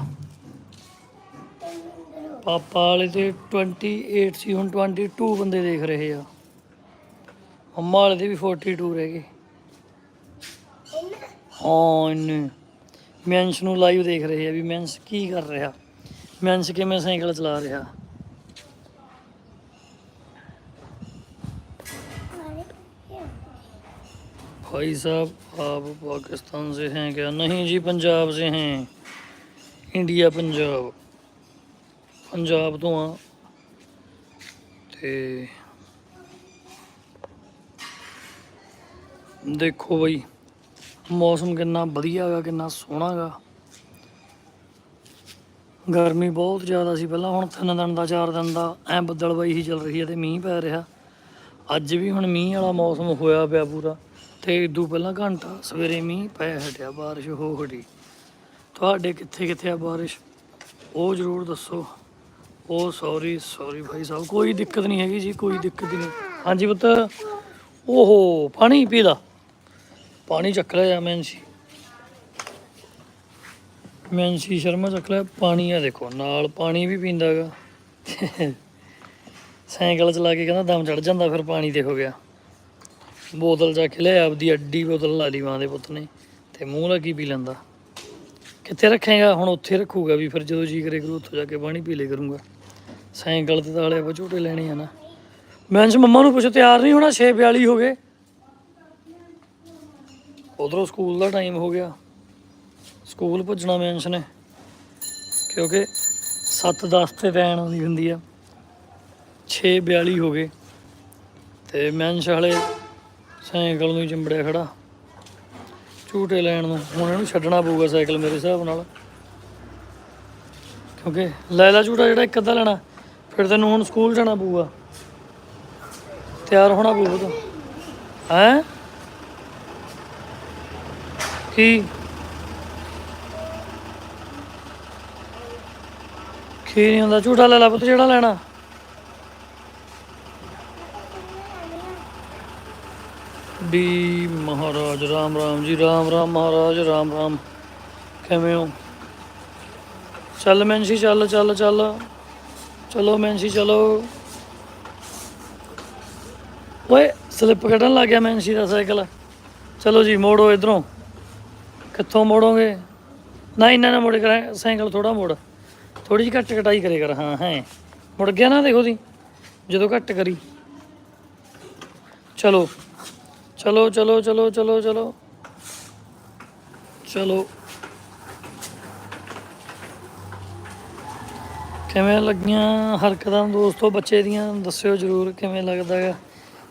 Speaker 1: ਪਾਪਾ ਵਾਲੇ ਤੇ 28 ਸੀ, ਹੁਣ 22 ਬੰਦੇ ਦੇਖ ਰਹੇ ਆ। ਮੰਮਾ ਵਾਲੇ ਦੇ ਵੀ 42 ਰਹਿ ਗਏ। ਹਾਂ ਇੰਨੇ ਮੈਂਸ ਨੂੰ ਲਾਈਵ ਦੇਖ ਰਹੇ ਆ ਵੀ ਮੈਂਸ ਕੀ ਕਰ ਰਿਹਾ ਮੈਂਸ ਕਿਵੇਂ ਸਾਈਕਲ ਚਲਾ ਰਿਹਾ भाई साहब आप पाकिस्तान से हैं क्या नहीं जी पंजाब से हैं ਇੰਡੀਆ ਪੰਜਾਬ ਪੰਜਾਬ ਤੋਂ ਆ ਤੇ ਦੇਖੋ ਬਈ ਮੌਸਮ ਕਿੰਨਾ ਵਧੀਆ ਗਾ, ਕਿੰਨਾ ਸੋਹਣਾ ਗਾ। ਗਰਮੀ ਬਹੁਤ ਜ਼ਿਆਦਾ ਸੀ ਪਹਿਲਾਂ, ਹੁਣ ਤਿੰਨ ਦਿਨ ਦਾ, ਚਾਰ ਦਿਨ ਦਾ, ਐ ਬੱਦਲਬਾਈ ਹੀ ਚੱਲ ਰਹੀ ਹੈ ਤੇ ਮੀਂਹ ਪੈ ਰਿਹਾ। ਅੱਜ ਵੀ ਹੁਣ ਮੀਂਹ ਵਾਲਾ ਮੌਸਮ ਹੋਇਆ ਪਿਆ ਪੂਰਾ, ਤੇ ਇਦੋਂ ਪਹਿਲਾਂ ਘੰਟਾ ਸਵੇਰੇ ਮੀਂਹ ਪੈ ਹਟਿਆ ਬਾਰਿਸ਼ ਹੋ ਹਟੀ। ਤੁਹਾਡੇ ਕਿੱਥੇ ਕਿੱਥੇ ਆ ਬਾਰਿਸ਼? ਉਹ ਜ਼ਰੂਰ ਦੱਸੋ। ਉਹ ਸੌਰੀ ਸੌਰੀ ਭਾਈ ਸਾਹਿਬ, ਕੋਈ ਦਿੱਕਤ ਨਹੀਂ ਹੈਗੀ ਜੀ, ਕੋਈ ਦਿੱਕਤ ਨਹੀਂ। ਹਾਂਜੀ ਪੁੱਤ। ਓਹੋ, ਪਾਣੀ ਪੀ ਲਾ। ਪਾਣੀ ਚੱਕ ਲਿਆ ਮੈਂਸੀ ਮੈਂਸੀ ਸ਼ਰਮਾ ਚੱਕ ਲਿਆ, ਪਾਣੀ ਆ ਦੇਖੋ, ਨਾਲ ਪਾਣੀ ਵੀ ਪੀਂਦਾਗਾ ਸਾਈਕਲ ਚਲਾ ਕੇ ਕਹਿੰਦਾ ਦਮ ਚੜ ਜਾਂਦਾ, ਫਿਰ ਪਾਣੀ ਤੇ ਹੋ ਗਿਆ। ਬੋਤਲ ਚੱਕ ਲਿਆ, ਆਪਦੀ ਅੱਡੀ ਬੋਤਲ ਲਾ ਲਈ ਮਾਂ ਦੇ ਪੁੱਤ ਨੇ, ਤੇ ਮੂੰਹ ਲੱਗੀ ਪੀ ਲੈਂਦਾ? ਕਿੱਥੇ ਰੱਖੇਗਾ? ਹੁਣ ਉੱਥੇ ਰੱਖੂਗਾ ਵੀ, ਫਿਰ ਜਦੋਂ ਜੀ ਕਰੇ ਕਰੂ, ਉੱਥੋਂ ਜਾ ਕੇ ਪਾਣੀ ਪੀ ਲੇ ਕਰੂੰਗਾ। ਸਾਈਕਲ ਤੇ ਤਾਲੇ ਆਪਾਂ ਝੂਟੇ ਲੈਣੇ ਆ ਨਾ। ਮੈਂ ਮੰਮਾ ਨੂੰ ਪੁੱਛ, ਤਿਆਰ ਨਹੀਂ ਹੋਣਾ? 6:42 ਹੋ ਗਏ। ਉਧਰੋਂ ਸਕੂਲ ਦਾ ਟਾਈਮ ਹੋ ਗਿਆ। ਸਕੂਲ ਭੱਜਣਾ ਮੈਂਸ਼ ਨੇ। ਕਿਉਂਕਿ 7:10 ਤੇ ਵੈਨ ਆਉਂਦੀ ਹੁੰਦੀ ਆ। 6:42 ਹੋ ਗਏ। ਤੇ ਮੈਂਸ਼ ਅੰਸ਼ ਹਲੇ ਸਾਈਕਲ ਨੂੰ ਹੀ ਚਿੰਬੜਿਆ ਖੜਾ। ਝੂਟੇ ਲੈਣ ਨੂੰ। ਹੁਣ ਇਹਨੂੰ ਛੱਡਣਾ ਪਊਗਾ ਸਾਈਕਲ ਮੇਰੇ ਹਿਸਾਬ ਨਾਲ। ਕਿਉਂਕਿ ਲੈ ਲਾ ਝੂਟਾ ਜਿਹੜਾ ਇੱਕ ਅੱਧਾ ਲੈਣਾ। ਫਿਰ ਤੈਨੂੰ ਹੁਣ ਸਕੂਲ ਜਾਣਾ ਪਊਗਾ। ਤਿਆਰ ਹੋਣਾ ਪਊਗਾ ਹੈ? ਕੀ ਕੀ ਨਹੀਂ ਹੁੰਦਾ ਝੂਠਾ ਲੈ ਲਾ ਪੁੱਤ, ਜਿਹੜਾ ਲੈਣਾ। ਡੀ ਮਹਾਰਾਜ, ਰਾਮ ਰਾਮ ਜੀ, ਰਾਮ ਰਾਮ ਮਹਾਰਾਜ, ਰਾਮ ਰਾਮ। ਕਿਵੇਂ ਹੋ? ਚੱਲ ਮੈਂਸੀ ਚੱਲ ਚੱਲ ਚੱਲ। ਚਲੋ ਮੈਂਸੀ ਚਲੋ। ਓਏ, ਸਲਿੱਪ ਕੱਢਣ ਲੱਗ ਗਿਆ ਮੈਂਸੀ ਦਾ ਸਾਈਕਲ। ਚਲੋ ਜੀ, ਮੋੜੋ ਇਧਰੋਂ। ਕਿੱਥੋਂ ਮੋੜੋਗੇ? ਨਾ ਇਹਨਾਂ ਨਾਲ ਮੁੜ ਕਰ ਸਾਈਕਲ ਥੋੜਾ ਮੋੜ। ਥੋੜੀ ਜਿਹੀ ਘੱਟ ਕਟਾਈ ਕਰੇ ਕਰ, ਹਾਂ, ਹੈ। ਮੁੜ ਗਿਆ ਨਾ ਦੇਖੋ ਦੀ ਜਦੋਂ ਘੱਟ ਕਰੀ। ਚਲੋ ਚਲੋ ਚਲੋ ਚਲੋ ਚਲੋ ਚਲੋ। ਚਲੋ। ਕਿਵੇਂ ਲੱਗੀਆਂ ਹਰਕਤਾਂ ਦੋਸਤੋ, ਬੱਚੇ ਦੀਆਂ? ਦੱਸਿਓ ਜਰੂਰ ਕਿਵੇਂ ਲੱਗਦਾ ਹੈ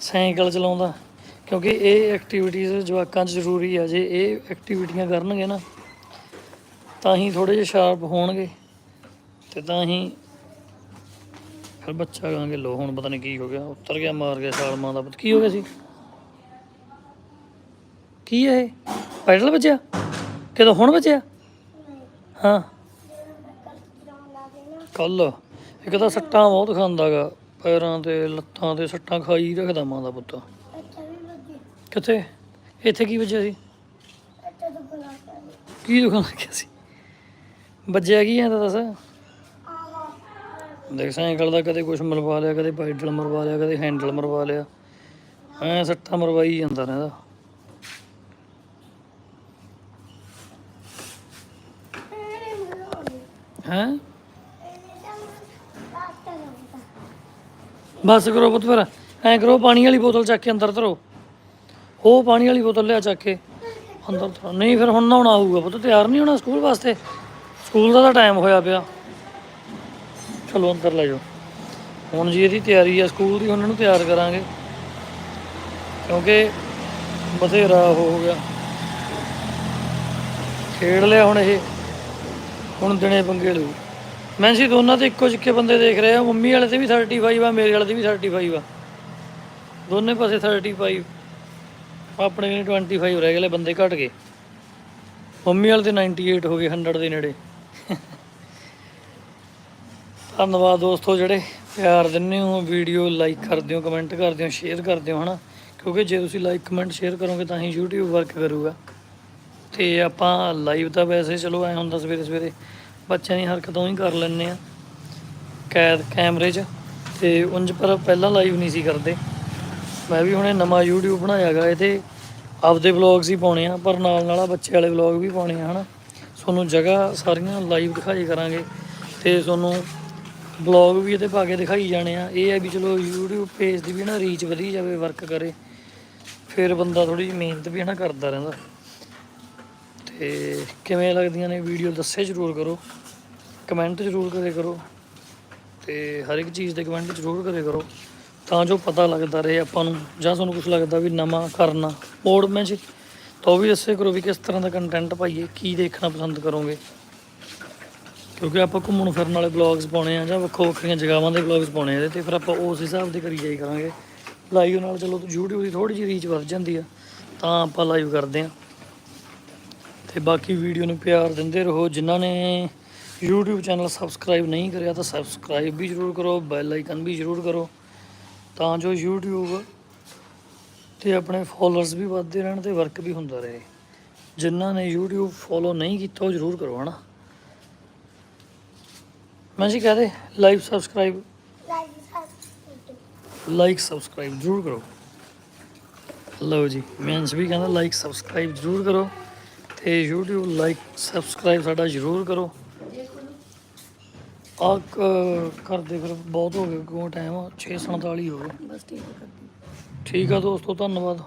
Speaker 1: ਸਾਈਕਲ ਚਲਾਉਂਦਾ। ਕਿਉਂਕਿ ਇਹ ਐਕਟੀਵਿਟੀਜ਼ ਜਵਾਕਾਂ 'ਚ ਜ਼ਰੂਰੀ ਆ, ਜੇ ਇਹ ਐਕਟੀਵਿਟੀਆਂ ਕਰਨਗੇ ਨਾ, ਤਾਂ ਹੀ ਥੋੜੇ ਜਿਹਾ ਸ਼ਾਰਪ ਹੋਣਗੇ ਤੇ ਤਾਂ ਹੀ ਫਿਰ ਬੱਚਾ ਕਹਾਂਗੇ ਲੋ ਹੁਣ ਪਤਾ ਨਹੀਂ ਕੀ ਹੋ ਗਿਆ, ਉੱਤਰ ਗਿਆ, ਮਾਰ ਗਿਆ ਛਾਲ ਮਾਂ ਦਾ ਪਤਾ, ਕੀ ਹੋ ਗਿਆ ਸੀ? ਕੀ ਹੈ ਇਹ? ਪੈਡਲ ਵੱਜਿਆ ਕਿਦੋਂ ਹੁਣ ਵੱਜਿਆ ਹਾਂ। ਕੱਲ ਇੱਕ ਤਾਂ ਸੱਟਾਂ ਬਹੁਤ ਖਾਂਦਾਗਾ ਪੈਰਾਂ ਤੇ ਲੱਤਾਂ ਤੇ ਸੱਟਾਂ ਖਾਈ ਰੱਖਦਾ ਮਾਂ ਦਾ ਪੁੱਤ। ਕਿੱਥੇ? ਇੱਥੇ ਕੀ ਵੱਜਿਆ ਸੀ?
Speaker 3: ਕੇ
Speaker 1: ਕੀ ਦੁਕਾਨ ਲੱਗਿਆ ਸੀ? ਵੱਜਿਆ ਕੀ ਐ ਤਾਂ ਦੱਸ। ਦੇਖ ਸਾਈਕਲ ਦਾ ਕਦੇ ਕੁਝ ਮਰਵਾ ਲਿਆ ਕਦੇ ਪੈਡਲ ਮਰਵਾ ਲਿਆ ਕਦੇ ਹੈਂਡਲ ਮਰਵਾ ਲਿਆ। ਐ ਸੱਟਾਂ ਮਰਵਾਈ ਜਾਂਦਾ ਰਹਿੰਦਾ। ਹੈ ਬਸ ਕਰੋ ਪੁੱਤ ਫਿਰ। ਐ ਕਰੋ ਪਾਣੀ ਵਾਲੀ ਬੋਤਲ ਚੱਕ ਕੇ ਅੰਦਰ ਧਰੋ। ਉਹ ਪਾਣੀ ਵਾਲੀ ਬੋਤਲ ਲਿਆ ਚੱਕ ਕੇ। ਅੰਦਰ ਧਰੋ ਨਹੀਂ ਫਿਰ ਹੁਣ ਨਹਾਉਣਾ ਹੋਊਗਾ ਪੁੱਤ, ਤਿਆਰ ਨਹੀਂ ਹੋਣਾ ਸਕੂਲ ਵਾਸਤੇ। ਸਕੂਲ ਦਾ ਤਾਂ ਟਾਈਮ ਹੋਇਆ ਪਿਆ। ਚਲੋ ਅੰਦਰ ਲੈ ਜਾਓ। ਹੁਣ ਜੀ ਇਹਦੀ ਤਿਆਰੀ ਆ, ਸਕੂਲ ਦੀ ਉਹਨਾਂ ਨੂੰ ਤਿਆਰ ਕਰਾਂਗੇ। ਕਿਉਂਕਿ ਬਥੇਰਾ ਹੋ ਗਿਆ। ਖੇਡ ਲਿਆ ਹੁਣ ਇਹ। ਹੁਣ ਦਿਨੇ ਪੰਗੇ ਲੂ ਮੈਂ ਸੀ ਦੋਨਾਂ ਤੇ ਇੱਕੋ ਜਿੱਕੇ ਬੰਦੇ ਦੇਖ ਰਹੇ ਆ ਮੰਮੀ ਵਾਲੇ ਤੇ ਵੀ 35 ਆ, ਮੇਰੇ ਵਾਲੇ ਤੇ ਵੀ 35 ਆ। ਦੋਨੇ ਪਾਸੇ 35 ਆਪਣੇ ਵੀ 25 ਰਹਿ ਗਏ ਬੰਦੇ ਘਟ ਗਏ। ਮੰਮੀ ਵਾਲੇ ਤੇ 98 ਹੋ ਗਏ 100 ਦੇ ਨੇੜੇ। ਧੰਨਵਾਦ ਦੋਸਤੋ ਜਿਹੜੇ ਪਿਆਰ ਦਿੰਦੇ ਹੋ ਵੀਡੀਓ ਲਾਈਕ ਕਰਦੇ ਹੋ ਕਮੈਂਟ ਕਰਦੇ ਹੋ ਸ਼ੇਅਰ ਕਰਦੇ ਹੋ, ਹਨਾ? ਕਿਉਂਕਿ ਜੇ ਤੁਸੀਂ ਲਾਈਕ ਕਮੈਂਟ ਸ਼ੇਅਰ ਕਰੋਗੇ ਤਾਂ ਹੀ YouTube ਵਰਕ ਕਰੂਗਾ। ਤੇ ਆਪਾਂ ਲਾਈਵ ਤਾਂ ਵੈਸੇ ਚਲੋ ਐ ਹੁੰਦਾ ਸਵੇਰੇ ਸਵੇਰੇ, ਬੱਚਿਆਂ ਦੀ ਹਰਕਤਾਂ ਹੀ ਕਰ ਲੈਂਦੇ ਆ। ਕੈਦ ਕੈਮਰੇ 'ਚ ਤੇ ਉਂਝ ਪਰ ਪਹਿਲਾਂ ਲਾਈਵ ਨਹੀਂ ਸੀ ਕਰਦੇ। ਮੈਂ ਵੀ ਹੁਣੇ ਨਵਾਂ YouTube ਬਣਾਇਆਗਾ ਇਹਦੇ ਆਪਦੇ ਵਲੌਗਸ ਹੀ ਪਾਉਣੇ ਆ, ਪਰ ਨਾਲ ਨਾਲ ਆ ਬੱਚੇ ਵਾਲੇ ਵਲੌਗ ਵੀ ਪਾਉਣੇ ਆ, ਹਨਾ। ਤੁਹਾਨੂੰ ਜਗ੍ਹਾ ਸਾਰੀਆਂ ਲਾਈਵ ਦਿਖਾਈ ਕਰਾਂਗੇ ਤੇ ਤੁਹਾਨੂੰ ਵਲੌਗ ਵੀ ਇਹਦੇ ਪਾ ਕੇ ਦਿਖਾਈ ਜਾਣੇ ਆ। ਇਹ ਹੈ ਵੀ ਚਲੋ YouTube ਪੇਜ ਦੀ ਵੀ ਨਾ ਰੀਚ ਵਧੀ ਜਾਵੇ ਵਰਕ ਕਰੇ। ਫਿਰ ਬੰਦਾ ਥੋੜੀ ਜਿਹੀ ਮਿਹਨਤ ਵੀ ਹਨਾ ਕਰਦਾ ਰਹਿੰਦਾ। ਤੇ ਕਿਵੇਂ ਲੱਗਦੀਆਂ ਨੇ ਵੀਡੀਓ ਦੱਸੇ ਜ਼ਰੂਰ ਕਰੋ। ਕਮੈਂਟ ਜ਼ਰੂਰ ਕਰੇ ਕਰੋ। ਤੇ ਹਰ ਇੱਕ ਚੀਜ਼ ਦੇ ਕਮੈਂਟ ਜ਼ਰੂਰ ਕਰੇ ਕਰੋ। ਤਾਂ ਜੋ ਪਤਾ ਲੱਗਦਾ ਰਹੇ ਆਪਾਂ ਨੂੰ, ਜਾਂ ਤੁਹਾਨੂੰ ਕੁਝ ਲੱਗਦਾ ਵੀ ਨਵਾਂ ਕਰਨਾ। ਮੋੜ ਮੈਂ ਜੀ, ਤਾਂ ਉਹ ਵੀ ਦੱਸੇ ਕਰੋ ਵੀ ਕਿਸ ਤਰ੍ਹਾਂ ਦਾ ਕੰਟੈਂਟ ਪਾਈਏ, ਕੀ ਦੇਖਣਾ ਪਸੰਦ ਕਰੋਗੇ। ਕਿਉਂਕਿ ਆਪਾਂ ਘੁੰਮਣ ਫਿਰਨ ਵਾਲੇ ਵਲੌਗਸ ਪਾਉਣੇ ਆ, ਜਾਂ ਵੱਖੋ ਵੱਖਰੀਆਂ ਜਗ੍ਹਾਵਾਂ ਦੇ ਵਲੌਗਸ ਪਾਉਣੇ ਆ ਇਹਦੇ ਤੇ, ਫਿਰ ਆਪਾਂ ਉਸ ਹਿਸਾਬ ਦੇ ਕਰੀ ਜਾਈ ਕਰਾਂਗੇ। ਲਾਈਵ ਨਾਲ ਚਲੋ YouTube ਦੀ ਥੋੜੀ ਜਿਹੀ ਰੀਚ ਵੱਧ ਜਾਂਦੀ ਆ, ਤਾਂ ਆਪਾਂ ਲਾਈਵ ਕਰਦੇ ਆ। ਤੇ ਬਾਕੀ ਵੀਡੀਓ ਨੂੰ ਪਿਆਰ ਦਿੰਦੇ ਰਹੋ, ਜਿਨ੍ਹਾਂ ਨੇ YouTube ਚੈਨਲ ਸਬਸਕ੍ਰਾਈਬ ਨਹੀਂ ਕਰਿਆ ਤਾਂ ਸਬਸਕ੍ਰਾਈਬ ਵੀ ਜ਼ਰੂਰ ਕਰੋ ਬੈਲ ਆਈਕਨ ਵੀ ਜ਼ਰੂਰ ਕਰੋ। ਤਾਂ ਜੋ YouTube ਤੇ ਆਪਣੇ ਫਾਲੋਅਰਸ ਵੀ ਵੱਧਦੇ ਰਹਿਣ ਤੇ ਵਰਕ ਵੀ ਹੁੰਦਾ ਰਹੇ। ਜਿਨ੍ਹਾਂ ਨੇ YouTube ਫੋਲੋ ਨਹੀਂ ਕੀਤਾ ਉਹ ਜ਼ਰੂਰ ਕਰੋ ਹਨਾ? ਮੈਂ ਜੀ ਕਹਦੇ live
Speaker 3: subscribe like
Speaker 1: like subscribe ਜ਼ਰੂਰ ਕਰੋ। ਲਓ ਜੀ ਮੈਂਸ ਵੀ ਕਹਿੰਦਾ ਲਾਈਕ ਸਬਸਕ੍ਰਾਈਬ ਜ਼ਰੂਰ ਕਰੋ ਤੇ YouTube ਲਾਈਕ ਸਬਸਕ੍ਰਾਈਬ ਸਾਡਾ ਜ਼ਰੂਰ ਕਰੋ। ਆ ਕਰਦੇ ਫਿਰ ਬਹੁਤ ਹੋ ਗਏ ਕਿਉਂ ਟਾਈਮ 6:47 ਹੋ ਗਏ।
Speaker 2: ਬਸ ਠੀਕ ਹੈ
Speaker 1: ਠੀਕ ਆ ਦੋਸਤੋ ਧੰਨਵਾਦ।